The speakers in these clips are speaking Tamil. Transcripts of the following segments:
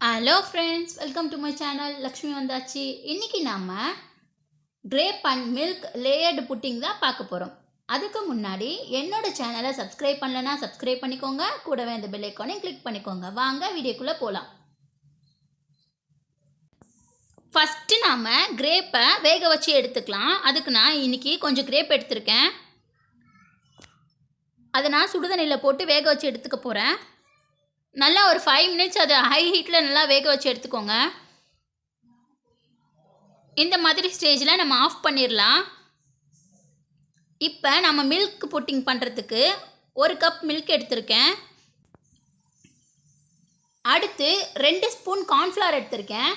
Hello friends welcome to my channel Lakshmi வந்தாச்சு இன்றைக்கி நாம் grape and milk layered pudding தான் பார்க்க போகிறோம் அதுக்கு முன்னாடி என்னோட சேனலை சப்ஸ்கிரைப் பண்ணலன்னா சப்ஸ்கிரைப் பண்ணிக்கோங்க. கூடவே அந்த பெல் கிளிக் பண்ணிக்கோங்க. வாங்க வீடியோக்குள்ளே போகலாம் ஃபஸ்ட்டு நாம் கிரேப்பை வேக வச்சு எடுத்துக்கலாம். அதுக்கு நான் இன்றைக்கி கொஞ்சம் கிரேப் எடுத்திருக்கேன். அதை நான் சுடுதண்ணியில் போட்டு வேக வச்சு எடுத்துக்க போகிறேன் நல்லா ஒரு ஃபைவ் மினிட்ஸ் அதை ஹை ஹீட்டில் நல்லா வேக வச்சு எடுத்துக்கோங்க. இந்த மாதிரி ஸ்டேஜில் நம்ம ஆஃப் பண்ணிடலாம் இப்போ நம்ம மில்க் புட்டிங் பண்ணுறதுக்கு ஒரு கப் மில்க் எடுத்திருக்கேன். அடுத்து ரெண்டு ஸ்பூன் கார்ன்ஃப்ளவர் எடுத்திருக்கேன்.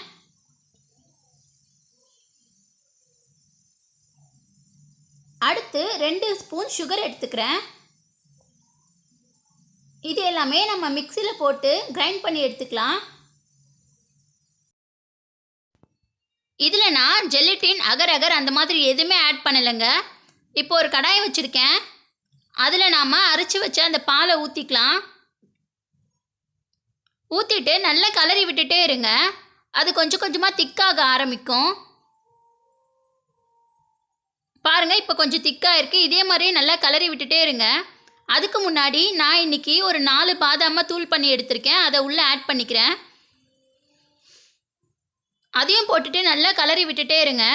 அடுத்து ரெண்டு ஸ்பூன் சுகர் எடுத்துக்கிறேன். இது எல்லாமே நம்ம மிக்சியில் போட்டு கிரைண்ட் பண்ணி எடுத்துக்கலாம். இதில் நான் ஜெல்லிட்டின் அகர் அகர் அந்த மாதிரி எதுவுமே ஆட் பண்ணலைங்க. இப்போ ஒரு கடாயை வச்சுருக்கேன். அதில் நாம் அரைச்சி வச்ச அந்த பாலை ஊற்றிக்கலாம் ஊற்றிட்டு நல்லா கலரி விட்டுட்டே இருங்க. அது கொஞ்சம் கொஞ்சமாக திக்காக ஆரம்பிக்கும். பாருங்கள் இப்போ கொஞ்சம் திக்காக இருக்குது இதே மாதிரியே நல்லா கலரி விட்டுட்டே இருங்க. அதுக்கு முன்னாடி நான் இன்னைக்கு ஒரு நாலு பாதாமை தூள் பண்ணி எடுத்திருக்கேன். அதை உள்ளே ஆட் பண்ணிக்கிறேன். அதையும் போட்டுட்டு நல்லா கலரி விட்டுட்டே இருங்க.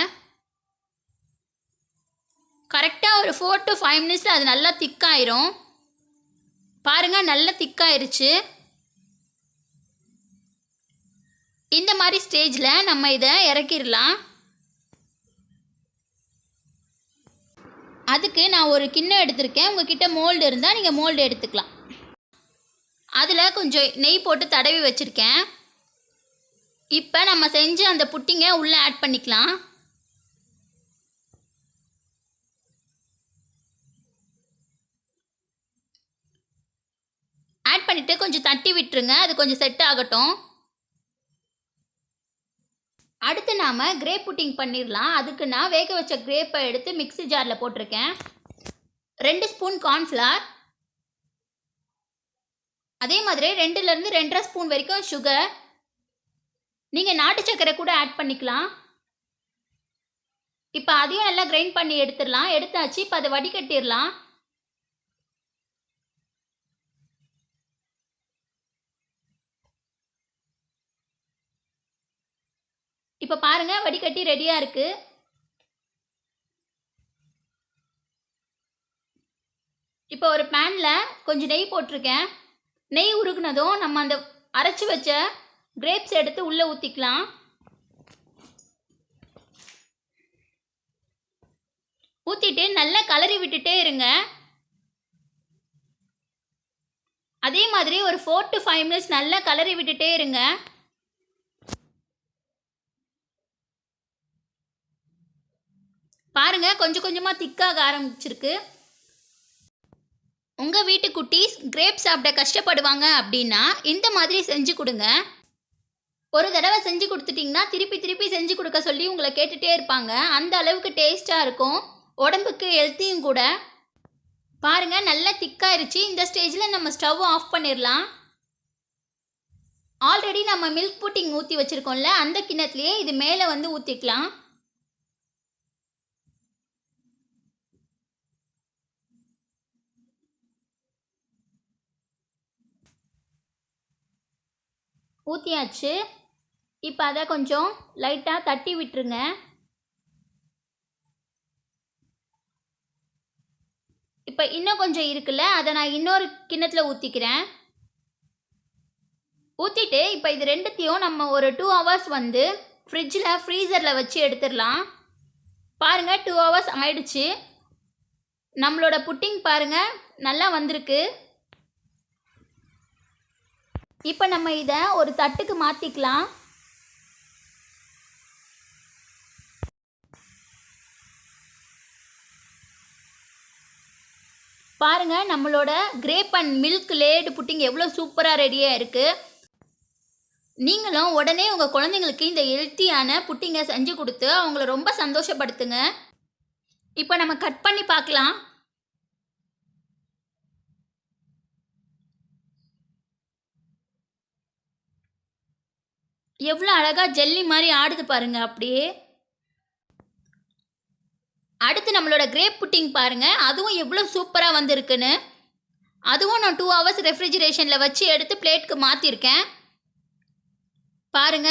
கரெக்டாக ஒரு ஃபோர் டு ஃபைவ் மினிட்ஸில் அது நல்லா திக்காயிரும் பாருங்கள் நல்லா திக்காயிருச்சு இந்த மாதிரி ஸ்டேஜில் நம்ம இதை இறக்கிடலாம். அதுக்கு நான் ஒரு கிண்ணம் எடுத்திருக்கேன். உங்ககிட்ட மோல்டு இருந்தால் நீங்கள் மோல்டு எடுத்துக்கலாம். அதில் கொஞ்சம் நெய் போட்டு தடவி வச்சுருக்கேன். இப்போ நம்ம செஞ்சு அந்த புட்டிங்க உள்ளே ஆட் பண்ணிக்கலாம். ஆட் பண்ணிவிட்டு கொஞ்சம் தட்டி விட்டுருங்க. அது கொஞ்சம் செட் ஆகட்டும். அடுத்து நாம் கிரேப் புட்டிங் பண்ணிடலாம். அதுக்கு நான் வேக வச்ச கிரேப்பை எடுத்து மிக்ஸி ஜாரில் போட்டிருக்கேன். ரெண்டு ஸ்பூன் கார்ன்ஃப்ளார் அதே மாதிரி ரெண்டுலேருந்து ரெண்டரை ஸ்பூன் வரைக்கும் சுகர் நீங்கள் நாட்டு சர்க்கரை கூட ஆட் பண்ணிக்கலாம். இப்போ அதையும் எல்லாம் கிரைண்ட் பண்ணி எடுத்துடலாம். எடுத்தாச்சு இப்போ அதை வடிகட்டிடலாம். இப்போ பாருங்கள் வடிகட்டி ரெடியாக இருக்குது இப்போ ஒரு பேனில் கொஞ்சம் நெய் போட்டிருக்கேன். நெய் உருகுனதும் நம்ம அந்த அரைச்சி வச்ச கிரேப்ஸ் எடுத்து உள்ளே ஊற்றிக்கலாம் ஊற்றிட்டு நல்லா கலரி விட்டுட்டே இருங்க. அதே மாதிரி ஒரு ஃபோர் டு ஃபைவ் மினிட்ஸ் நல்லா கலரி விட்டுட்டே இருங்க. பாருங்க கொஞ்சம் கொஞ்சமாக திக்காக ஆரம்பிச்சிருக்கு. உங்கள் வீட்டு குட்டீஸ் கிரேப் சாப்பிட கஷ்டப்படுவாங்க அப்படின்னா இந்த மாதிரி செஞ்சு கொடுங்க. ஒரு தடவை செஞ்சு கொடுத்துட்டிங்கன்னா திருப்பி திருப்பி செஞ்சு கொடுக்க சொல்லி உங்களை கேட்டுகிட்டே இருப்பாங்க. அந்த அளவுக்கு டேஸ்ட்டாக இருக்கும். உடம்புக்கு ஹெல்த்தியும் கூட. பாருங்கள் நல்லா திக்காயிருச்சு இந்த ஸ்டேஜில் நம்ம ஸ்டவ் ஆஃப் பண்ணிடலாம் ஆல்ரெடி நம்ம மில்க் புட்டிங் ஊற்றி வச்சுருக்கோம்ல அந்த கிண்ணத்துலேயே இது மேலே வந்து ஊற்றிக்கலாம் ஊற்றியாச்சு இப்போ அதை கொஞ்சம் லைட்டாக தட்டி விட்டுருங்க. இப்போ இன்னும் கொஞ்சம் இருக்குல்ல அதை நான் இன்னொரு கிண்ணத்தில் ஊற்றிக்கிறேன் ஊற்றிட்டு இப்போ இது ரெண்டுத்தையும் நம்ம ஒரு டூ ஹவர்ஸ் வந்து ஃப்ரிட்ஜில் ஃப்ரீசரில் வச்சு எடுத்துடலாம். பாருங்கள் டூ ஹவர்ஸ் ஆயிடுச்சு. நம்மளோட புட்டிங் பாருங்கள் நல்லா வந்திருக்கு. இப்போ நம்ம இதை ஒரு தட்டுக்கு மாற்றிக்கலாம் பாருங்க நம்மளோட grape and milk layered pudding எவ்வளோ சூப்பராக ரெடியாக இருக்குது நீங்களும் உடனே உங்கள் குழந்தைங்களுக்கு இந்த ஹெல்த்தியான புட்டிங்கை செஞ்சு கொடுத்து அவங்கள ரொம்ப சந்தோஷப்படுத்துங்க. இப்போ நம்ம கட் பண்ணி பார்க்கலாம். எவ்வளோ அழகாக ஜெல்லி மாதிரி ஆடுது பாருங்க அப்படியே. அடுத்து நம்மளோட கிரேப் புட்டிங் பாருங்கள் அதுவும் எவ்வளோ சூப்பராக வந்திருக்குன்னு. அதுவும் நான் டூ ஹவர்ஸ் ரெஃப்ரிஜரேஷனில் வச்சு எடுத்து பிளேட்க்கு மாற்றிருக்கேன் பாருங்க.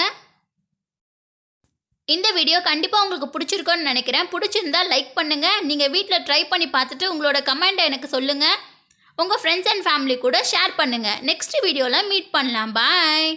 இந்த வீடியோ கண்டிப்பாக உங்களுக்கு பிடிச்சிருக்கோன்னு நினைக்கிறேன். பிடிச்சிருந்தா லைக் பண்ணுங்கள் நீங்கள் வீட்டில் ட்ரை பண்ணி பார்த்துட்டு உங்களோட கமெண்ட்டை எனக்கு சொல்லுங்கள் உங்கள் ஃப்ரெண்ட்ஸ் அண்ட் ஃபேமிலி கூட ஷேர் பண்ணுங்கள் நெக்ஸ்ட் வீடியோவில் மீட் பண்ணலாம். பாய்